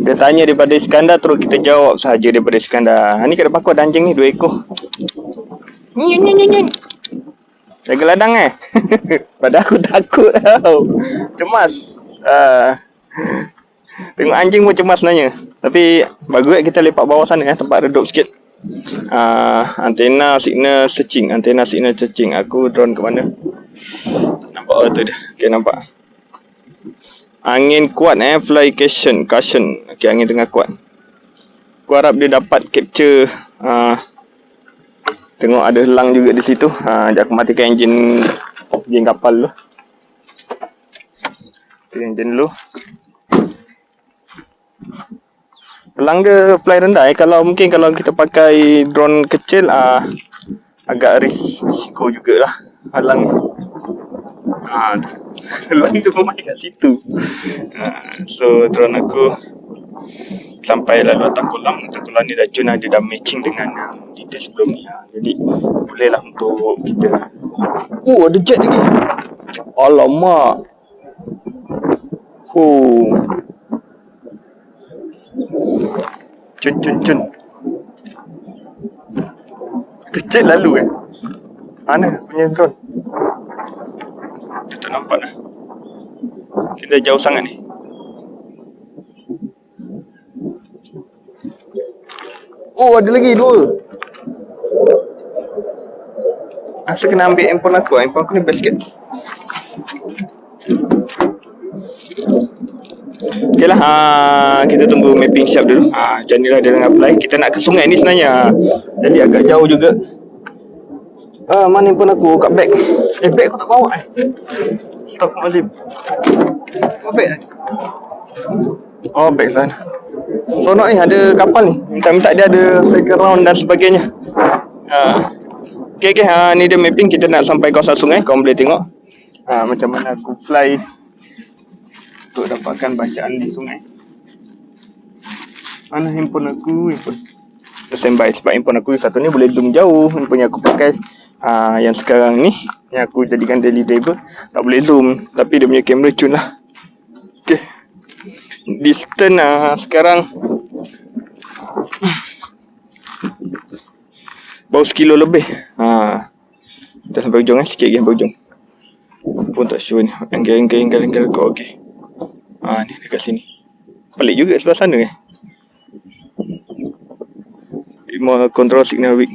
Dia tanya daripada Iskandar terus kita jawab saja daripada Iskandar. Ha, ni kat depan aku ada anjing ni dua ekor. Ni ni ni. Jaga ladang eh. Pada aku takut tau. Cemas. Uh, tengok anjing pun cemas sebenarnya. Tapi bagus eh kita lepak bawah sana eh tempat redup sikit. Uh, antena signal searching, antena signal searching. Aku drone ke mana? Nampak oh, tu dia. Okay nampak. Angin kuat eh fly cushion, cushion. Okay angin tengah kuat. Aku harap dia dapat capture uh, Tengok ada helang juga di situ. Ha, uh, aku matikan enjin enjin kapal dulu. Okay, enjin dulu. Helang dia fly rendah eh. Kalau mungkin kalau kita pakai drone kecil ah uh, agak risiko jugalah halang ni. Ha, helang dia pun main kat situ. Ha, so drone aku sampai lalu atas kolam atas kolam ni dah cun dia dah matching dengan yang detail sebelum ni ha. jadi bolehlah untuk kita oh ada jet lagi? Alamak. Oh. Cun cun cun kecil lalu eh? Mana punya drone dia tak nampak dah kita jauh sangat ni. Oh ada lagi dua. Rasa kena ambil handphone aku Handphone aku ni sikit. Okay lah ha, Kita tunggu mapping siap dulu. Ha, Macam lah dia tengah fly Kita nak ke sungai ni sebenarnya. Jadi agak jauh juga. Ah, mana handphone aku? Kat bag Eh bag aku tak bawa eh Astaghfirullahaladzim. Apa bag tadi Oh bag sana Sonok ni ada kapal ni? Minta-minta dia ada second round dan sebagainya. Ha. Okay okay. Ha, Ni dia mapping. Kita nak sampai kawasan sungai. Kau boleh tengok. Ha, Macam mana aku fly Untuk dapatkan bacaan di sungai. Mana handphone aku? Handphone. Standby sebab handphone aku satu ni boleh zoom jauh. Handphone yang aku pakai uh, Yang sekarang ni Yang aku jadikan daily driver Tak boleh zoom. Tapi dia punya kamera cun lah. Okay distance uh, sekarang. Bau sekilo lebih. Ha dah sampai ujung eh. Sikit lagi sampai ujung aku pun tak sure ni. Angle angle angle angle kau okey. Ha ni dekat sini. Balik juga sebelah sana eh. Remote control signal weak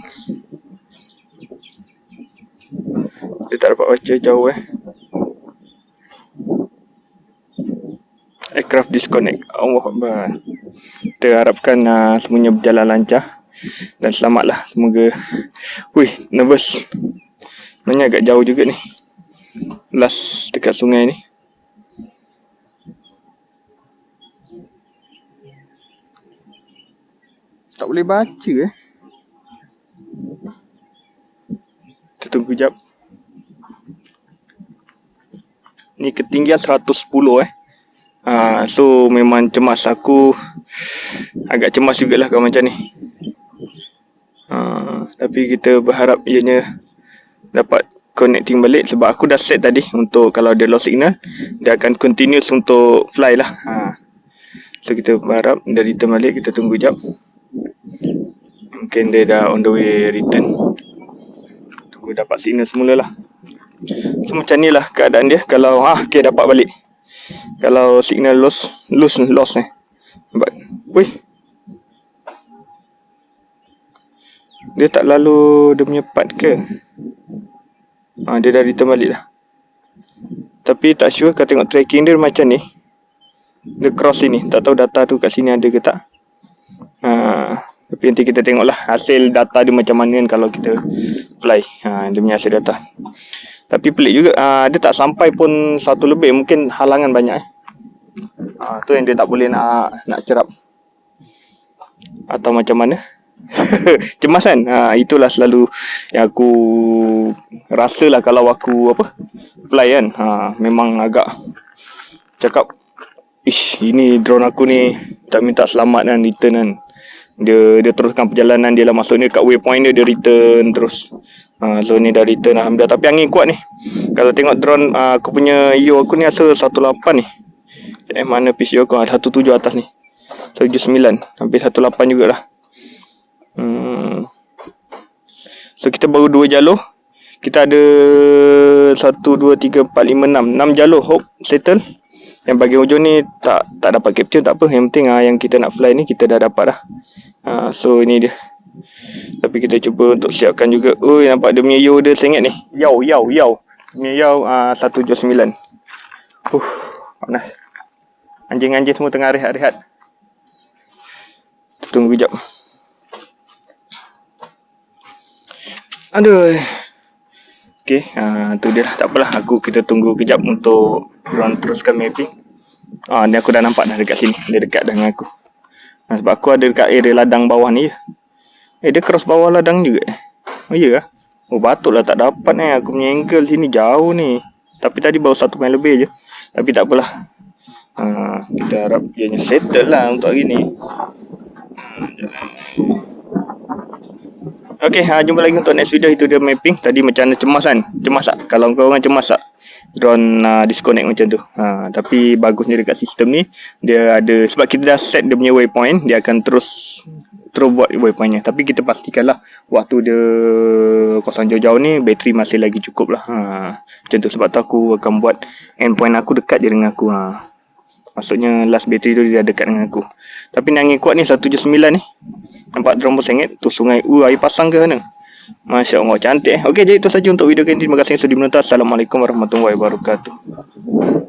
Dia tak dapat baca jauh eh aircraft disconnect. Allah Akbar. Kita harapkan uh, semuanya berjalan lancar dan selamatlah. Semoga. Wih, nervous. Sebenarnya agak jauh juga ni. Last dekat sungai ni. Tak boleh baca eh. Kita tunggu jap. Ni ketinggian 110 eh. Ha, so memang cemas aku agak cemas jugalah kalau macam ni. Ha, tapi kita berharap ianya dapat connecting balik sebab aku dah set tadi untuk kalau dia lost signal dia akan continuous untuk fly lah. Ha. So kita berharap dia return balik kita tunggu jap. Mungkin dia dah on the way return. Tunggu dapat signal semula lah. So macam ni lah keadaan dia. Kalau ah okay, dapat balik. Kalau signal loss loss loss eh nampak? Wih dia tak lalu dia punya part ke? Ha, dia dah return balik dah. Tapi tak sure kau tengok tracking dia macam ni. Dia cross sini. Tak tahu data tu kat sini ada ke tak. Ha, tapi nanti kita tengok lah hasil data dia macam mana kan kalau kita fly ha, dia punya hasil data tapi pelik juga. Uh, Dia tak sampai pun Satu lebih. Mungkin halangan banyak eh. uh, Tu yang dia tak boleh nak Nak cerap. Atau macam mana? Cemas kan? Uh, Itulah selalu Yang aku Rasa lah Kalau aku Apa Fly kan? Uh, Memang agak Cakap Ish Ini drone aku ni Tak minta selamat kan Return kan. Dia dia teruskan perjalanan dia lah maksudnya kat waypoint dia dia return terus Ha, so ni dah return Alhamdulillah. Tapi angin kuat ni. Kalau tengok drone uh, Aku punya EO aku ni Rasa 18 ni. Eh mana PCO aku? 17 atas ni. 179 Hampir 18 jugalah. Hmm. So kita baru dua jalur Kita ada 1, 2, 3, 4, 5, 6 6 jalur Hope settle. Yang bagian hujung ni Tak tak dapat capture tak apa. Yang penting ah, yang kita nak fly ni Kita dah dapat dah ah, So ini dia Tapi kita cuba untuk siapkan juga Oh nampak dia punya yaw dia sengit ni Yaw yaw yaw Punya yaw ah, 179 Uh, panas Anjing-anjing semua tengah rehat-rehat Kita tunggu kejap Aduh Okay, uh, tu dia lah. Tak apalah. Aku kita tunggu kejap untuk run teruskan mapping. Ah, ni aku dah nampak dah dekat sini. Dia dekat dengan aku. Ah, sebab aku ada dekat area ladang bawah ni je. Eh, dia cross bawah ladang juga eh. Oh, iya lah. Oh, patutlah tak dapat eh. Aku punya angle sini jauh ni. Tapi tadi baru satu main lebih je. Tapi tak apalah. Uh, kita harap ianya settle lah untuk hari ni. Uh, Okay, ha, jumpa lagi untuk next video. Itu dia mapping. Tadi macam mana cemas kan? Cemas tak? Kalau kau orang cemas tak? Drone uh, disconnect macam tu. Ha, tapi bagusnya dekat sistem ni, dia ada, sebab kita dah set dia punya waypoint, dia akan terus terus buat waypointnya. Tapi kita pastikanlah waktu dia kosong jauh-jauh ni, bateri masih lagi cukup lah. Ha, macam tu sebab tu aku akan buat endpoint aku dekat je dengan aku. Ha. Maksudnya last bateri tu dia dekat dengan aku. Tapi angin kuat ni 179 ni. Nampak drone sengit Tu sungai Uh air pasang ke mana Masya Allah cantik Okey jadi itu saja untuk video kali ini Terima kasih sudah menonton Assalamualaikum warahmatullahi wabarakatuh